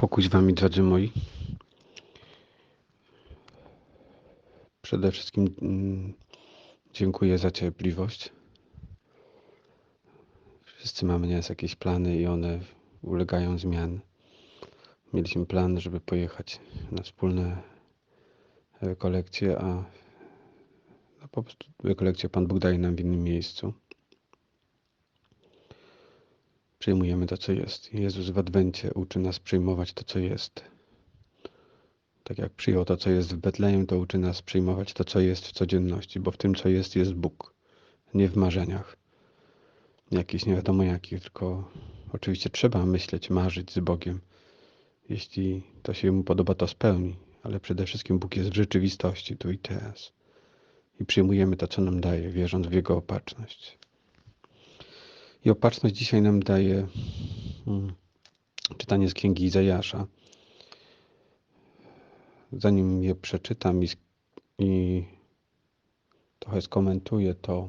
Pokój z Wami, drodzy moi. Przede wszystkim mm, dziękuję za cierpliwość. Wszyscy mamy nieraz jakieś plany i one ulegają zmian. Mieliśmy plan, żeby pojechać na wspólne rekolekcje, a no po prostu rekolekcję Pan Bóg daje nam w innym miejscu. Przyjmujemy to, co jest. Jezus w Adwencie uczy nas przyjmować to, co jest. Tak jak przyjął to, co jest w Betlejem, to uczy nas przyjmować to, co jest w codzienności, bo w tym, co jest, jest Bóg. Nie w marzeniach. Jakichś nie wiadomo jakich, tylko oczywiście trzeba myśleć, marzyć z Bogiem. Jeśli to się mu podoba, to spełni, ale przede wszystkim Bóg jest w rzeczywistości, tu i teraz. I przyjmujemy to, co nam daje, wierząc w Jego opatrzność. Opatrzność dzisiaj nam daje hmm, czytanie z księgi Izajasza. Zanim je przeczytam i, i trochę skomentuję to,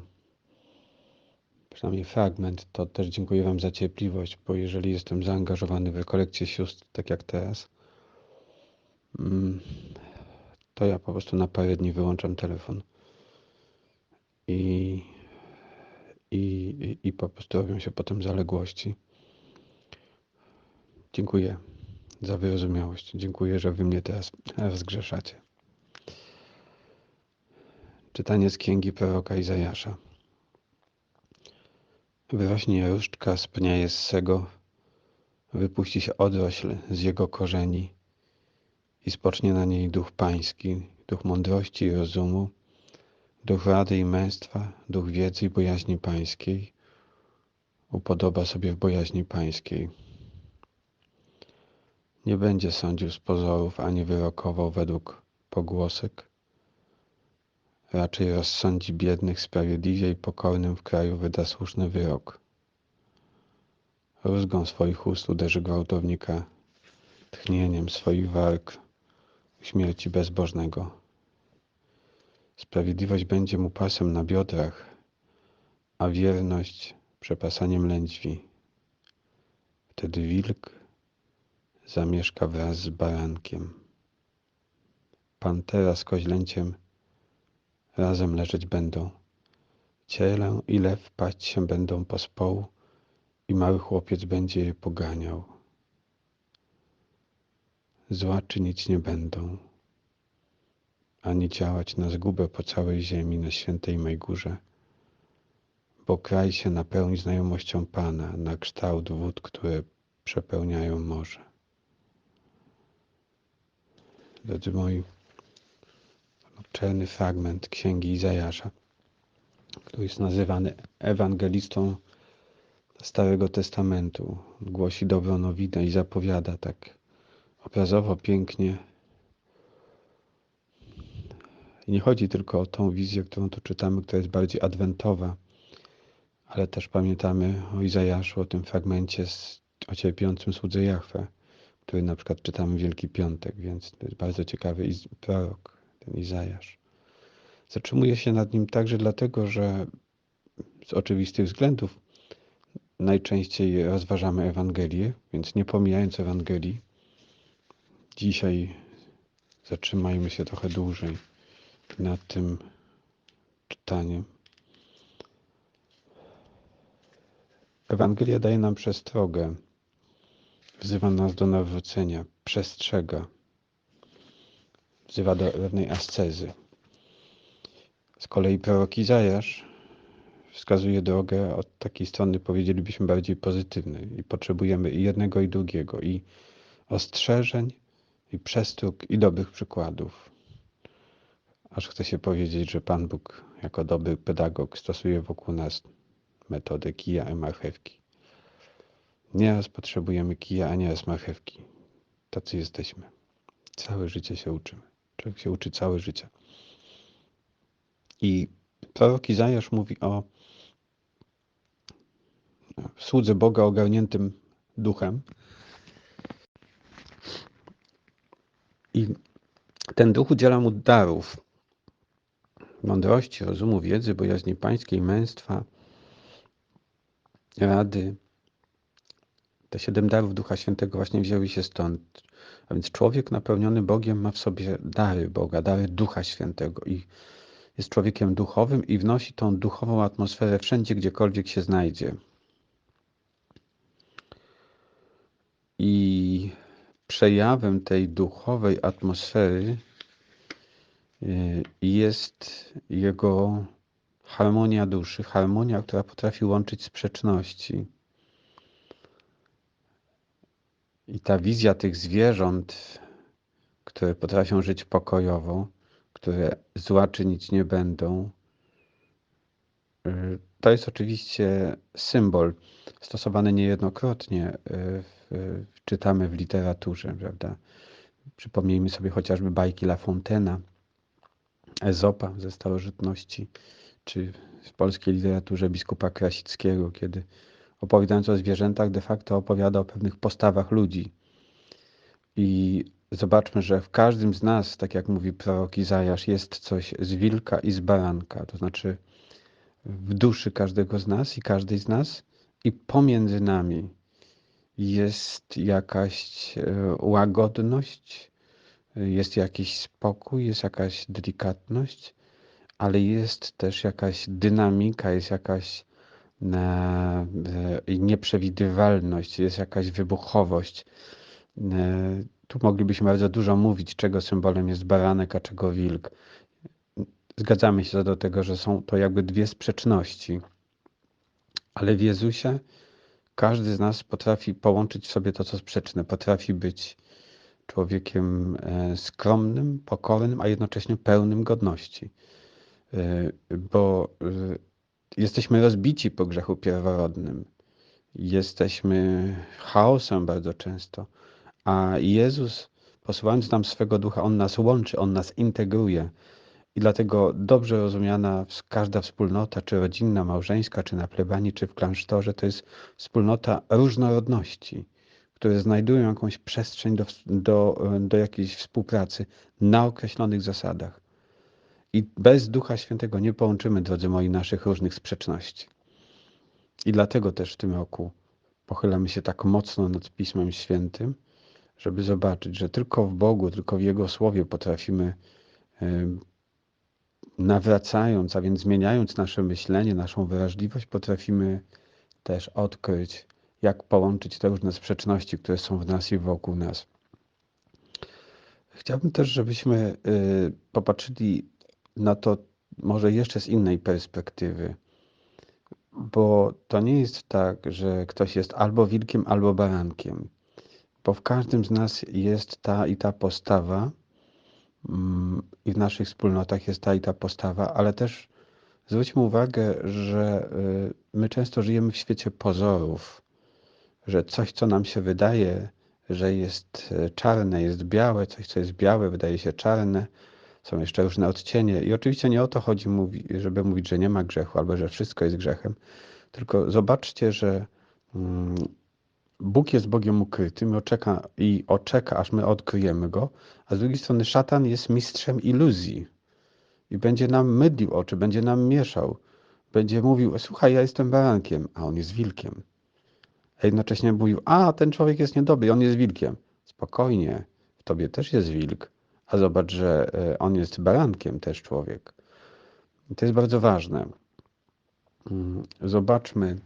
przynajmniej fragment, to też dziękuję Wam za cierpliwość, bo jeżeli jestem zaangażowany w rekolekcję sióstr, tak jak teraz, hmm, to ja po prostu na parę dni wyłączam telefon. I i, i, i po prostu robią się potem zaległości. Dziękuję za wyrozumiałość. Dziękuję, że wy mnie teraz rozgrzeszacie. Czytanie z księgi proroka Izajasza. Wyrośnie różdżka z pnia Jessego, wypuści się odrośl z jego korzeni i spocznie na niej duch pański, duch mądrości i rozumu, Duch rady i męstwa, duch wiedzy i bojaźni pańskiej upodoba sobie w bojaźni pańskiej. Nie będzie sądził z pozorów ani wyrokował według pogłosek. Raczej rozsądzi biednych sprawiedliwie i pokornym w kraju wyda słuszny wyrok. Rózgą swoich ust uderzy gwałtownika, tchnieniem swoich warg śmierci bezbożnego. Sprawiedliwość będzie mu pasem na biodrach, a wierność przepasaniem lędźwi. Wtedy wilk zamieszka wraz z barankiem. Pantera z koźlęciem razem leżeć będą. Cielę i lew paść się będą po społu i mały chłopiec będzie je poganiał. Zła czynić nie będą ani działać na zgubę po całej ziemi, na świętej mej górze. Bo kraj się napełni znajomością Pana, na kształt wód, które przepełniają morze. Drodzy moi, obszerny fragment Księgi Izajasza, który jest nazywany ewangelistą Starego Testamentu. Głosi dobrą nowinę i zapowiada tak obrazowo, pięknie nie chodzi tylko o tą wizję, którą tu czytamy, która jest bardziej adwentowa, ale też pamiętamy o Izajaszu, o tym fragmencie z, o cierpiącym słudze Jahwe, który na przykład czytamy Wielki Piątek, więc to jest bardzo ciekawy prorok, ten Izajasz. Zatrzymuję się nad nim także dlatego, że z oczywistych względów najczęściej rozważamy Ewangelię, więc nie pomijając Ewangelii, dzisiaj zatrzymajmy się trochę dłużej nad tym czytaniem. Ewangelia daje nam przestrogę, wzywa nas do nawrócenia, przestrzega, wzywa do pewnej ascezy. Z kolei prorok Izajasz wskazuje drogę od takiej strony, powiedzielibyśmy, bardziej pozytywnej i potrzebujemy i jednego, i drugiego, i ostrzeżeń, i przestróg, i dobrych przykładów aż chce się powiedzieć, że Pan Bóg jako dobry pedagog stosuje wokół nas metodę kija i marchewki. Nieraz potrzebujemy kija, a nieraz marchewki. Tacy jesteśmy. Całe życie się uczymy. Człowiek się uczy całe życie. I prorok Izajasz mówi o słudze Boga ogarniętym duchem. I ten duch udziela mu darów mądrości, rozumu, wiedzy, bojaźni pańskiej, męstwa, rady, Te siedem darów Ducha Świętego właśnie wzięły się stąd. A więc człowiek napełniony Bogiem ma w sobie dary Boga, dary Ducha Świętego i jest człowiekiem duchowym i wnosi tą duchową atmosferę wszędzie, gdziekolwiek się znajdzie. I przejawem tej duchowej atmosfery jest jego harmonia duszy, harmonia, która potrafi łączyć sprzeczności. I ta wizja tych zwierząt, które potrafią żyć pokojowo, które zła czynić nie będą, y, to jest oczywiście symbol stosowany niejednokrotnie, y, czytamy w literaturze, prawda? Przypomnijmy sobie chociażby bajki La Fontaine'a, Ezopa ze starożytności, czy w polskiej literaturze biskupa Krasickiego, kiedy opowiadając o zwierzętach, de facto opowiada o pewnych postawach ludzi. I zobaczmy, że w każdym z nas, tak jak mówi prorok Izajasz, jest coś z wilka i z baranka, to znaczy w duszy każdego z nas i każdej z nas i pomiędzy nami jest jakaś e, łagodność, jest jakiś spokój, jest jakaś delikatność, ale jest też jakaś dynamika, jest jakaś e, nieprzewidywalność, jest jakaś wybuchowość. E, tu moglibyśmy bardzo dużo mówić, czego symbolem jest baranek, a czego wilk. Zgadzamy się do tego, że są to jakby dwie sprzeczności. Ale w Jezusie każdy z nas potrafi połączyć w sobie to, co sprzeczne. Potrafi być człowiekiem e, skromnym, pokornym, a jednocześnie pełnym godności. E, bo e, jesteśmy rozbici po grzechu pierworodnym. Jesteśmy chaosem bardzo często. A Jezus, posyłając nam swego ducha, On nas łączy, On nas integruje. I dlatego dobrze rozumiana każda wspólnota, czy rodzinna, małżeńska, czy na plebanii, czy w klasztorze, to jest wspólnota różnorodności, które znajdują jakąś przestrzeń do, do, do jakiejś współpracy na określonych zasadach. I bez Ducha Świętego nie połączymy, drodzy moi, naszych różnych sprzeczności. I dlatego też w tym roku pochylamy się tak mocno nad Pismem Świętym, żeby zobaczyć, że tylko w Bogu, tylko w Jego Słowie potrafimy nawracając, a więc zmieniając nasze myślenie, naszą wrażliwość, potrafimy też odkryć, jak połączyć te różne sprzeczności, które są w nas i wokół nas. Chciałbym też, żebyśmy y, popatrzyli na to może jeszcze z innej perspektywy, bo to nie jest tak, że ktoś jest albo wilkiem, albo barankiem, bo w każdym z nas jest ta i ta postawa, Mm, i w naszych wspólnotach jest ta i ta postawa, ale też zwróćmy uwagę, że y, my często żyjemy w świecie pozorów, że coś, co nam się wydaje, że jest y, czarne, jest białe, coś, co jest białe, wydaje się czarne, są jeszcze różne odcienie. I oczywiście nie o to chodzi, żeby mówić, że nie ma grzechu albo że wszystko jest grzechem, tylko zobaczcie, że mm, Bóg jest Bogiem ukrytym i oczeka, i oczeka, aż my odkryjemy Go, a z drugiej strony szatan jest mistrzem iluzji i będzie nam mydlił oczy, będzie nam mieszał, będzie mówił, słuchaj, ja jestem barankiem, a on jest wilkiem. A jednocześnie mówił, a ten człowiek jest niedobry, on jest wilkiem. Spokojnie, w tobie też jest wilk, a zobacz, że e, on jest barankiem też człowiek. To jest bardzo ważne. Mm, zobaczmy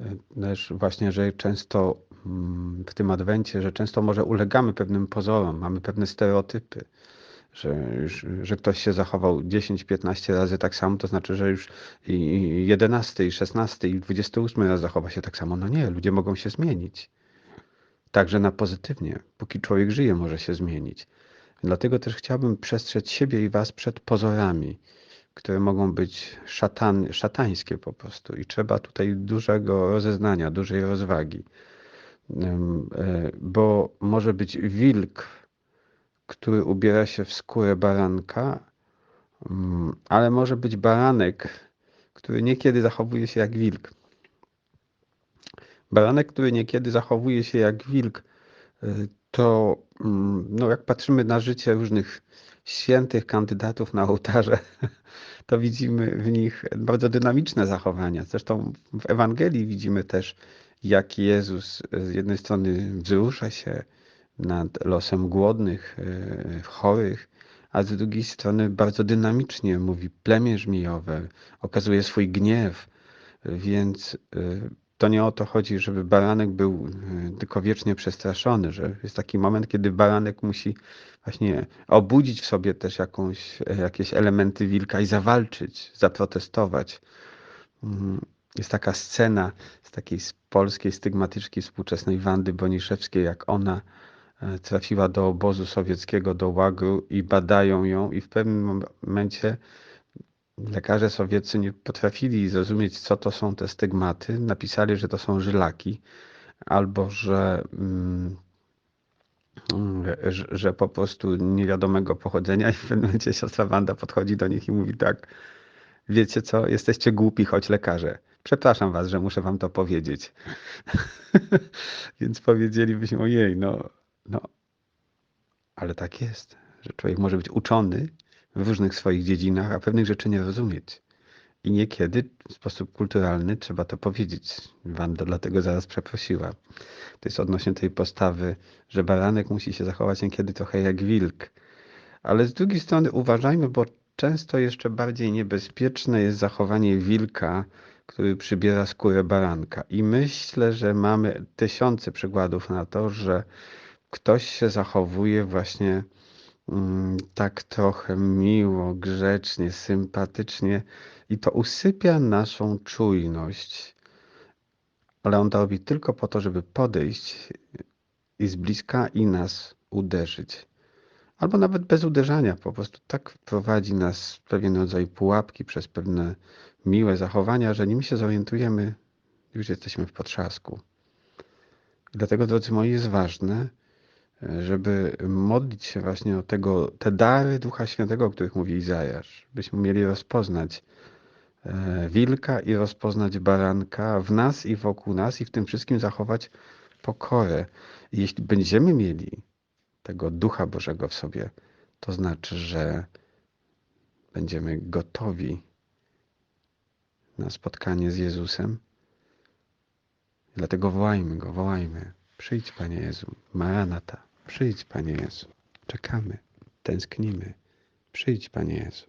e, też właśnie, że często Mm, w tym adwencie, że często może ulegamy pewnym pozorom, mamy pewne stereotypy, że, że ktoś się zachował 10-15 razy tak samo, to znaczy, że już i 11, i 16, i 28 raz zachowa się tak samo. No nie, ludzie mogą się zmienić. Także na pozytywnie. Póki człowiek żyje, może się zmienić. Dlatego też chciałbym przestrzec siebie i was przed pozorami, które mogą być szatan, szatańskie po prostu. I trzeba tutaj dużego rozeznania, dużej rozwagi. E, bo może być wilk, który ubiera się w skórę baranka, mm, ale może być baranek, który niekiedy zachowuje się jak wilk. Baranek, który niekiedy zachowuje się jak wilk, e, to mm, no, jak patrzymy na życie różnych świętych kandydatów na ołtarze, to widzimy w nich bardzo dynamiczne zachowania. Zresztą w Ewangelii widzimy też jak Jezus z jednej strony wzrusza się nad losem głodnych, e, chorych, a z drugiej strony bardzo dynamicznie mówi plemię żmijowe, okazuje swój gniew, więc e, to nie o to chodzi, żeby baranek był e, tylko wiecznie przestraszony, że jest taki moment, kiedy baranek musi właśnie obudzić w sobie też jakąś, jakieś elementy wilka i zawalczyć, zaprotestować. Mhm. Jest taka scena z takiej polskiej stygmatyczki współczesnej Wandy Boniszewskiej, jak ona trafiła do obozu sowieckiego, do łagru i badają ją i w pewnym momencie lekarze sowieccy nie potrafili zrozumieć, co to są te stygmaty. Napisali, że to są żylaki albo że, mm, że, że po prostu niewiadomego pochodzenia i w pewnym momencie siostra Wanda podchodzi do nich i mówi tak, wiecie co, jesteście głupi, choć lekarze. Przepraszam was, że muszę wam to powiedzieć. Więc powiedzielibyśmy, ojej, no, no, ale tak jest, że człowiek może być uczony w różnych swoich dziedzinach, a pewnych rzeczy nie rozumieć. I niekiedy w sposób kulturalny trzeba to powiedzieć. Wanda dlatego zaraz przeprosiła. To jest odnośnie tej postawy, że baranek musi się zachować niekiedy trochę jak wilk. Ale z drugiej strony uważajmy, bo często jeszcze bardziej niebezpieczne jest zachowanie wilka, który przybiera skórę baranka. I myślę, że mamy tysiące przykładów na to, że ktoś się zachowuje właśnie mm, tak trochę miło, grzecznie, sympatycznie i to usypia naszą czujność. Ale on to robi tylko po to, żeby podejść i z bliska i nas uderzyć. Albo nawet bez uderzania, po prostu tak wprowadzi nas w pewien rodzaj pułapki przez pewne miłe zachowania, że nim się zorientujemy, już jesteśmy w potrzasku. Dlatego, drodzy moi, jest ważne, żeby modlić się właśnie o tego, te dary Ducha Świętego, o których mówi Izajasz, byśmy mieli rozpoznać e, wilka i rozpoznać baranka w nas i wokół nas i w tym wszystkim zachować pokorę. Jeśli będziemy mieli tego Ducha Bożego w sobie, to znaczy, że będziemy gotowi na spotkanie z Jezusem. Dlatego wołajmy Go, wołajmy. Przyjdź, Panie Jezu. Maranata. Przyjdź, Panie Jezu. Czekamy, tęsknimy. Przyjdź, Panie Jezu.